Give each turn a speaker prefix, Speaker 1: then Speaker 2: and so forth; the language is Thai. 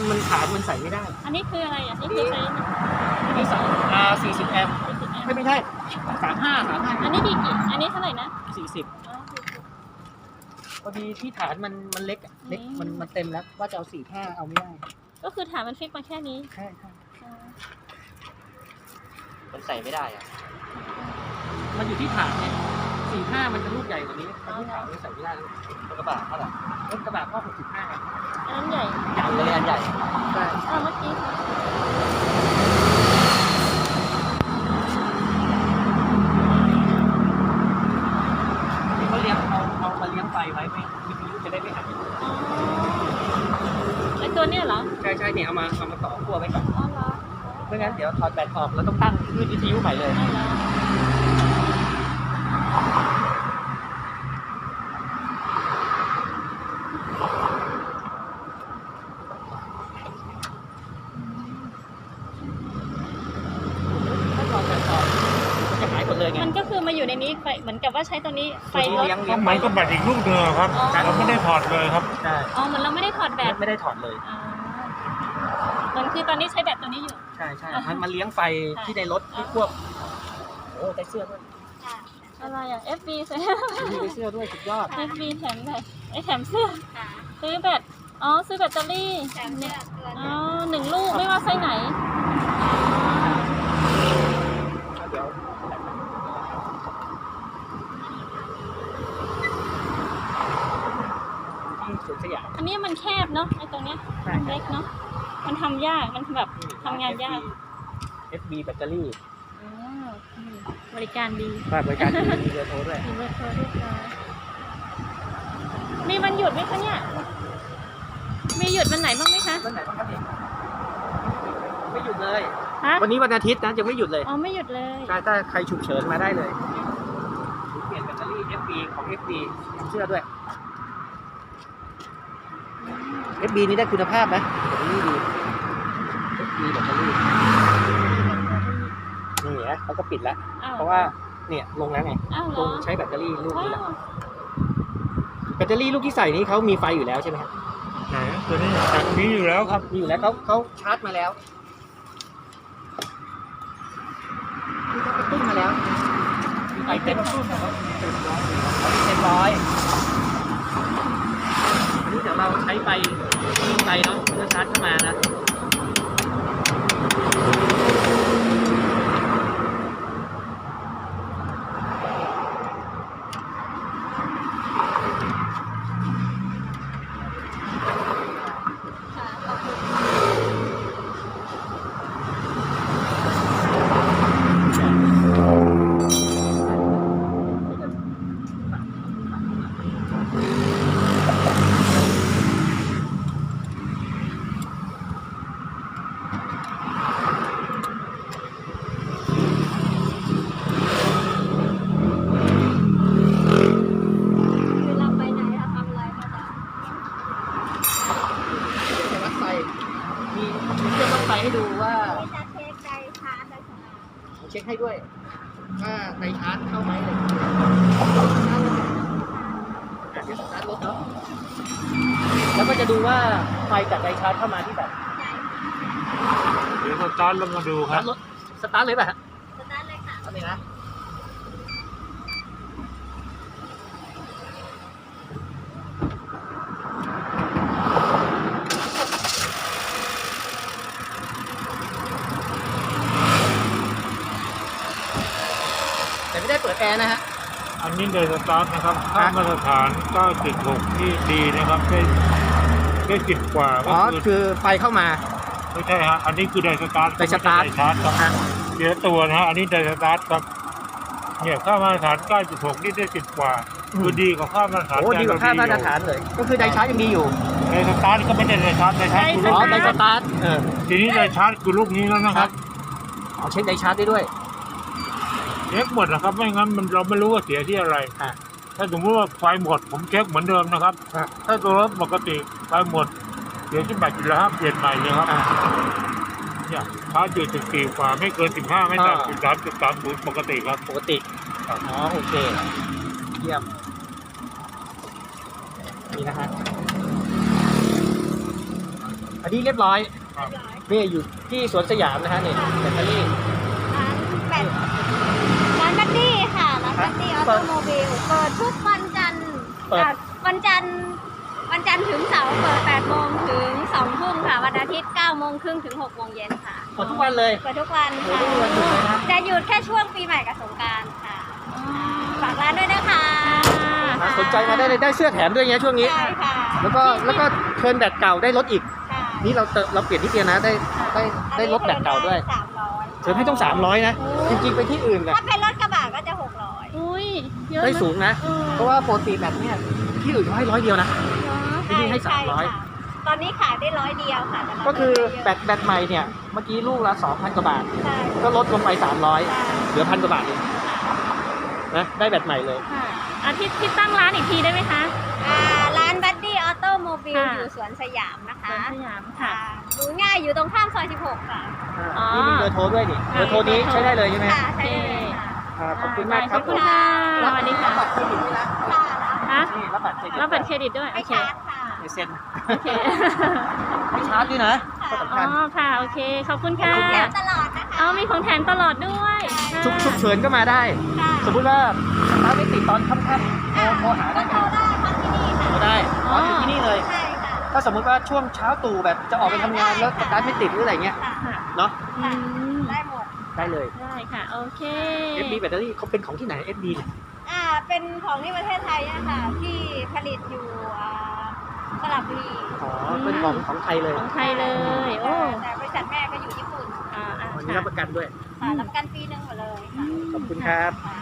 Speaker 1: มป์มันฐานมันใส่ไม่ได้
Speaker 2: อันนี้คืออะไรอะนี่คือใช้
Speaker 1: อันนี้สองอ่าสี่สิบแอมป์ไม่ไม่ใช่สามห้าสามห้า
Speaker 2: อันนี้ดีกี่อันนี้เท่าไหร่นะ
Speaker 1: สี่สิบ
Speaker 2: อ๋อ40
Speaker 1: พอดีที่ฐานมันมันเล็กอะเล็ก
Speaker 2: อืม
Speaker 1: มันมันเต็มแล้วว่าจะเอาสี่ห้าเอาไม่ได้
Speaker 2: ก็คือฐานมันฟิกมาแค่นี้
Speaker 1: ใช่ใช่
Speaker 2: อ๋อ
Speaker 3: มันใส่ไม่ได้อะ
Speaker 1: มันอยู่ที่ฐานไงสี่ห้ามันจะลูกใหญ่กว่านี้แต่ที่ฐานมันใส่ไม่ได้
Speaker 3: รถกระบะเท่าไหร่
Speaker 1: รถกระบะก็หกสิบห้า
Speaker 2: อันนั้นใหญ่
Speaker 3: ใหญ่เลยอันใหญ่
Speaker 1: ใช่
Speaker 2: อ่าเมื่อกี้
Speaker 1: ที่เขาเลี้ยงเอาเอามาเลี้ยงไฟไว้ไม่วิทยุจะได้ไม่หัก
Speaker 2: อ๋อไอตัวเนี้ยเหรอ
Speaker 1: ใช่ใช่เนี่ยเอามาเอามาต่อขั้วไว้ก่อน
Speaker 2: อ๋อเหรอ
Speaker 1: ไม่งั้นเดี๋ยวถอดแบตออกแล้วต้องตั้งคลื่นวิทยุใหม่เลย
Speaker 2: อ๋อเหรอ
Speaker 1: ถ้าถอดแบตออกมันจะหายหมด เลยไง
Speaker 2: มันก็คือมาอยู่ในนี้ไฟเหมือนกับว่าใช้ตัวนี้ไฟลด
Speaker 1: เลี้ยง
Speaker 4: ก็
Speaker 1: เลี้ยง
Speaker 4: เหมือนกับแบตอีกลูกเดียวครับ
Speaker 2: อ๋อ
Speaker 4: เราไม่ได้ถอดเลยครับ
Speaker 1: ใช่
Speaker 2: อ๋อเหมือนเราไม่ได้ถอดแบต
Speaker 1: ไม่ได้ถอดเลย
Speaker 2: อ๋อมันคือตอนนี้ใช้แบตตัวนี้อยู่
Speaker 1: ใช่ใช่มันมันเลี้ยงไฟที่ในรถที่ควบโอ้ได้เสื้อด้วย
Speaker 2: อะไรอะ FB ใช่
Speaker 1: มีได้เสื้อด้วยสุดยอด
Speaker 2: FB แถมแบบไอยแถมเสื้อ ซื้อแบต อ๋อ ซื้อแบตเตอรี่เนี่ยอ๋อหนึ่งลูกไม่ว่าไส้ไหน
Speaker 1: เดี๋ยวที่สวนสยาม
Speaker 2: อันนี้มันแคบเนาะไอตรง เนี้ย
Speaker 1: ใช่
Speaker 2: มันเล็กเนาะมันทำยากมันแบบทำงานยาก
Speaker 1: FB แบตเตอรี่
Speaker 2: อ๋ออืมบริการดี
Speaker 1: ฝากบริการดีมีเบอร์โทรด้วย
Speaker 2: มีเบอร์โทรเรียบร้อยมีวันหยุดไหมคะเนี่ย มีหยุดวันไหนบ้างไหมคะ
Speaker 1: วันไหนบ้างครับเนี่ยไม่หยุดเลย
Speaker 2: ฮะ
Speaker 1: วันนี้วันอาทิตย์นะจะไม่หยุดเลย
Speaker 2: อ๋อ ไม่หยุดเลย
Speaker 1: ใช่ถ้าใครฉุกเฉินมาได้เลยเปลี่ยนแบตเตอรี่ FB ของ FB ทำเสื้อด้วย FB นี่ได้คุณภาพนะแบตเตอรี่ดี FB แบตเตอรี่นี่นะเขาก็ปิดแล้ว
Speaker 2: อ้าว
Speaker 1: เพราะว่าเนี่ยลงแล้วไง
Speaker 2: อ้าวเหร
Speaker 1: ล
Speaker 2: อง
Speaker 1: ใช้แบตเตอรี่ลูก
Speaker 2: ว้า
Speaker 1: นี้แหละ
Speaker 2: ว
Speaker 1: แบตเตอรี่ลูกที่ใส่นี้เขามีไฟอยู่แล้วใช่ไหมครับ
Speaker 4: ไหนตัวนี้จากนี้อยู่แล้วครับ
Speaker 1: มีอยู่แล้วเขาเขาชาร์จมาแล้วนี่เขากระตุ้นมาแล้วมีไฟเต็มตุ้นนะครับเต็มร้อย เดี๋ยวเราใช้ไฟไฟเนาะเพื่อชาร์จเข้ามานะ
Speaker 5: เวลาไปไหนอะทำอะไรคะจ๊ะ
Speaker 1: จะวัดไฟ มีมีเครื่องวัดไฟให้ดูว่า
Speaker 5: มีจะเช็คใจชาร์จอะไรของเรา
Speaker 1: ผมเช็คให้ด้วยว่าในชาร์จเข้าไหมอะไรอย่างเงี้ยอะเดี๋ยวสตาร์ทรถเนาะแล้วก็จะดูว่าไฟจากในชาร์จเข้ามาที่แบบ
Speaker 4: เดี๋ยวสตาร์ทแล้วมาดู
Speaker 1: ส
Speaker 4: ค
Speaker 1: ตา
Speaker 4: รั
Speaker 1: ร์
Speaker 4: บ
Speaker 1: ทรถสตาร์ทเลยป่ะฮะ
Speaker 5: สตาร์ทเลยค่ะ
Speaker 1: ทำเลยนะแต่ไม่ได้เปิดแอร์นะฮะ
Speaker 4: อั นนี้เดยสตาร์ทนะครับค่ามาตรฐาน 9.6 ที่ดีนะครับได้ได้สิบกว่าก็
Speaker 1: อ๋อ
Speaker 4: คือ
Speaker 1: คือไฟเข้ามา
Speaker 4: ไม่ใช่ฮะ อันนี้คือไดสตาร์ท
Speaker 1: ไดสตาร์ท
Speaker 4: ไม่ใช่ไดชาร์จครับ
Speaker 1: ฮะ
Speaker 4: เสียตัวนะฮะ อันนี้ไดสตาร์ทครับเนี่ยค่ามาตรฐาน 9.6 นี่ได้สิบกว่าคือดีกว่าค่ามาตรฐาน
Speaker 1: โอ้ดีกว่าค่ามาตรฐานเลย ก็คือไดชาร์จยังดีอยู่
Speaker 4: ไดสตาร์ทก็ไม่ได้ไดชาร์จไดชาร์จคือ
Speaker 1: อ๋
Speaker 4: ลู
Speaker 1: อกได
Speaker 4: นี้
Speaker 1: สตาร์ทเออ
Speaker 4: ทีนี้ไดชาร์จคือลูกนี้แล้วนะครับ
Speaker 1: อ๋อเช็คไดชาร์จได้ด้วย
Speaker 4: เช็คหมดนะครับ ไม่งั้นมันเราไม่รู้ว่าเสียที่อะไร
Speaker 1: อะ
Speaker 4: ถ้าสมมติว่าไฟหมด ผมเช็คเหมือนเดิมนะครับ
Speaker 1: อะ
Speaker 4: ถ้าตัวรถปกติไฟหมดเดี๋ยวที่แบตอยู่แล้วครับเปลี่ยนใหม่เลยครับ
Speaker 1: อ่า
Speaker 4: เนี่ยชาร์จอยู่สิบสี่กว่าไม่เกินสิบห้าไม่
Speaker 1: อ่า
Speaker 4: ต่ำสิบสามสิบสามศูนย์ปกติครับ
Speaker 1: ปกติ อ๋อโอเค เยี่ยม นี่นะฮะอันนี้เรียบร้อย
Speaker 4: ครับ
Speaker 1: นี่อยู่ที่สวนสยามนะฮะนี่แบตเตอรี่
Speaker 5: ร้านแบตร้านแบตตี้ ค่ะร้านแบตตี้ออ
Speaker 1: เปิ
Speaker 5: โต
Speaker 1: ด
Speaker 5: โมบิลเปิดทุกวันจันทร์
Speaker 1: เปิด
Speaker 5: อะวันจันทร์วันจันทร์ถึงเสาร์เปิด8โมงถึง2ทุ่มค่ะ วันอาทิตย์9โมงครึ่งถึง6โมงเย็นค่ะ
Speaker 1: หมดทุกวันเลย
Speaker 5: เปิดทุกวัน
Speaker 1: โอ้
Speaker 5: ค่ะ
Speaker 1: โหทุกวันหยุดเลยนะ
Speaker 5: จะหยุดแค่ช่วงปีใหม่กับสงกรารค่ะ ฝากร้านด้วยนะคะ
Speaker 1: อะสนใจมาได้เลยได้เสื้อแถมด้วยเงี้ยช่วงนี้
Speaker 5: ใช่ค่ะ
Speaker 1: แล้วก็แล้วก็เทิร์นแบตเก่าได้ลดอีก
Speaker 5: ค่ะ
Speaker 1: นี่เราเติมเราเปลี่ยนที่เดียวนะได้ได้ได้ลดแบตเก่าด้วย
Speaker 5: สามร้อย
Speaker 1: เทิร์นให้ต้อง 300 นะ จริงๆไปที่อื่นน่ะ
Speaker 5: ถ้าเป็นรถ
Speaker 2: อะ
Speaker 1: ได้
Speaker 2: นะ
Speaker 1: สูงนะ
Speaker 2: เออ
Speaker 1: เพราะว่าปกติแบตเนี่ยที่อื่นเขาให้ร้อยเดียวนะ
Speaker 2: เนอะ
Speaker 1: ที่นี่ให้300
Speaker 5: ตอนนี้ขายได้ร้อยเดียวค่ะแต่มัน
Speaker 1: ก็คือ
Speaker 5: ไม่
Speaker 1: แบตแบตใหม่เนี่ยเมื่อกี้ลูกละ2,000กว่าบาท
Speaker 5: ใช่
Speaker 1: ก็ลดลงไป300
Speaker 5: ใช่
Speaker 1: เหลือพันกว่าบาทเองนะได้แบตใหม่เลย
Speaker 2: ค่ะอาทิตย์ที่ตั้งร้านอีกทีได้ไหมคะ
Speaker 5: อ่าร้านบัดดี้ออโตโมบิล
Speaker 2: ค่ะ
Speaker 5: อยู่สวนสยามนะ
Speaker 2: ส
Speaker 5: คะ
Speaker 2: วนสยามค่ะ
Speaker 5: อ่าดูง่ายอยู่ตรงข้ามซอย 16 ค่ะ
Speaker 2: อ๋อ
Speaker 1: นี่มีเบอร์โทรด้วยนี่เบอร์โทรนี้ใช้ได้เลยใช่ไหม
Speaker 5: ค่ะ ใช่เลย ค่ะ
Speaker 1: อ่าขอบคุณมากค
Speaker 2: ข
Speaker 1: รั
Speaker 2: อ
Speaker 1: บบ
Speaker 2: คุณค่ะสวัสดีค่ะ
Speaker 1: รับบัตรเครดิตด้วยนะ
Speaker 5: ค่ะ
Speaker 2: ฮะ
Speaker 1: นี่รับบัตรเครดิต
Speaker 2: รับบัตรเครดิตด้วย โอ
Speaker 5: ไม่
Speaker 2: เค
Speaker 5: ชาร์จค่ะ
Speaker 1: ไม่เซ็น
Speaker 2: โอเค
Speaker 1: ไม่ชาร์จด้วยนะก็สำ
Speaker 2: อ๋
Speaker 1: คัญ
Speaker 2: อ ค่ะ โอเค ขอบคุณค่ะ
Speaker 1: ขอบคุณ
Speaker 5: แถ
Speaker 1: ค่ะ
Speaker 5: มตลอดนะคะ
Speaker 2: เอามีของแถมตลอดด้วย
Speaker 1: ฉุกฉุกเฉินก็มาได้
Speaker 5: ค่ะ
Speaker 1: สมมุติว่าถ้าไม่ติดตอนค่ำๆโทรโทรหาได้
Speaker 5: ก็
Speaker 1: ไหม
Speaker 5: โทรได้ครับที่นี่ค่ะ
Speaker 1: โทรได้อ๋ออยู่ที่นี่เลย
Speaker 5: ใช่ค่ะ
Speaker 1: ถ้าสมมุติว่าช่วงเช้าตู่แบบจะออกไปทำงานแล้วสตาร์ทไม่ติดหรืออะไรเงี้ย
Speaker 5: ค่ะ
Speaker 2: ค่ะ
Speaker 1: เนาะ
Speaker 2: อืม
Speaker 5: ได้หมด
Speaker 1: ได้เลย
Speaker 2: ได้ค่ะ โอเค
Speaker 1: FB แบตเตอรี่เขาเป็นของที่ไหน FB เนี่ย
Speaker 5: อ่าเป็นของที่ประเทศไทยนะคะที่ผลิตอยู่อ่าสระบุรี
Speaker 1: อ๋อเป็นของของไทยเลย
Speaker 2: ของไทยเลย โอ้
Speaker 5: แต่บริษัทแม่ก็อยู่ญี่ปุ่น
Speaker 2: อ่าอ่า
Speaker 1: วันนี้
Speaker 2: ค่ะ
Speaker 1: รับประกันด้วย
Speaker 5: ค่ะรับประกันปีหนึ่งหมดเลยค่ะ
Speaker 1: ขอบคุณครับ
Speaker 5: ค่ะ